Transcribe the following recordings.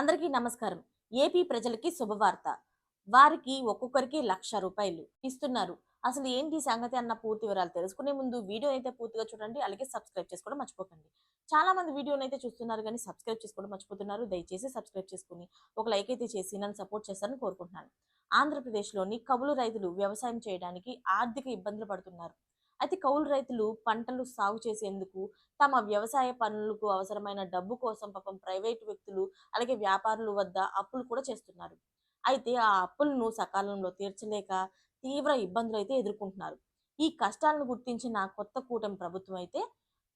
అందరికీ నమస్కారం. ఏపీ ప్రజలకి శుభవార్త. వారికి ఒక్కొక్కరికి లక్ష రూపాయలు ఇస్తున్నారు. అసలు ఏంటి సంగతి అన్న పూర్తి వివరాలు తెలుసుకునే ముందు వీడియో అయితే పూర్తిగా చూడండి అలాగే సబ్స్క్రైబ్ చేసుకోవడం మర్చిపోకండి. చాలా మంది వీడియోని అయితే చూస్తున్నారు కానీ సబ్స్క్రైబ్ చేసుకోవడం మర్చిపోతున్నారు. దయచేసి సబ్స్క్రైబ్ చేసుకుని ఒక లైక్ అయితే చేసి నన్ను సపోర్ట్ చేస్తారని కోరుకుంటున్నాను. ఆంధ్రప్రదేశ్లోని కవులు రైతులు వ్యవసాయం చేయడానికి ఆర్థిక ఇబ్బందులు పడుతున్నారు. అయితే కౌలు రైతులు పంటలు సాగు చేసేందుకు తమ వ్యవసాయ పనులకు అవసరమైన డబ్బు కోసం పాపం ప్రైవేటు వ్యక్తులు అలాగే వ్యాపారుల వద్ద అప్పులు కూడా చేస్తున్నారు. అయితే ఆ అప్పులను సకాలంలో తీర్చలేక తీవ్ర ఇబ్బందులు అయితే ఎదుర్కొంటున్నారు. ఈ కష్టాలను గుర్తించిన కొత్త కూటమి ప్రభుత్వం అయితే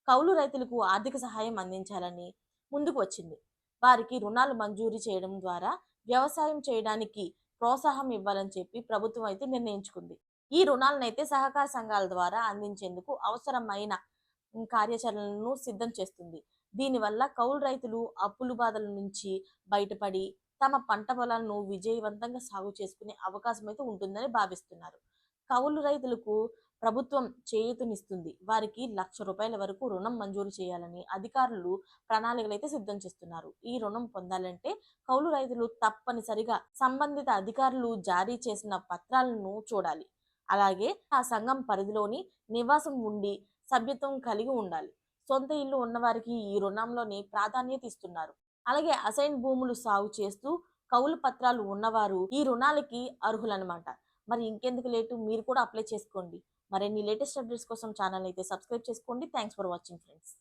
కౌలు రైతులకు ఆర్థిక సహాయం అందించాలని ముందుకు వచ్చింది. వారికి రుణాలు మంజూరు చేయడం ద్వారా వ్యవసాయం చేయడానికి ప్రోత్సాహం ఇవ్వాలని చెప్పి ప్రభుత్వం అయితే నిర్ణయించుకుంది. ఈ రుణాలను అయితే సహకార సంఘాల ద్వారా అందించేందుకు అవసరమైన కార్యాచరణలను సిద్ధం చేస్తుంది. దీనివల్ల కౌలు రైతులు అప్పుల బాధల నుంచి బయటపడి తమ పంట పొలాలను విజయవంతంగా సాగు చేసుకునే అవకాశం అయితే ఉంటుందని భావిస్తున్నారు. కౌలు రైతులకు ప్రభుత్వం చేయూతనిస్తుంది. వారికి లక్ష రూపాయల వరకు రుణం మంజూరు చేయాలని అధికారులు ప్రణాళికలు అయితే సిద్ధం చేస్తున్నారు. ఈ రుణం పొందాలంటే కౌలు రైతులు తప్పనిసరిగా సంబంధిత అధికారులు జారీ చేసిన పత్రాలను చూడాలి. అలాగే ఆ సంఘం పరిధిలోని నివాసం ఉండి సభ్యత్వం కలిగి ఉండాలి. సొంత ఇల్లు ఉన్నవారికి ఈ రుణంలోని ప్రాధాన్యత ఇస్తున్నారు. అలాగే అసైన్ భూములు సాగు చేస్తూ కౌలు పత్రాలు ఉన్నవారు ఈ రుణాలకి అర్హులన్నమాట. మరి ఇంకెందుకు లేటు? మీరు కూడా అప్లై చేసుకోండి. మరిన్ని లేటెస్ట్ అప్డేట్స్ కోసం ఛానల్ అయితే సబ్స్క్రైబ్ చేసుకోండి. Thanks for watching friends.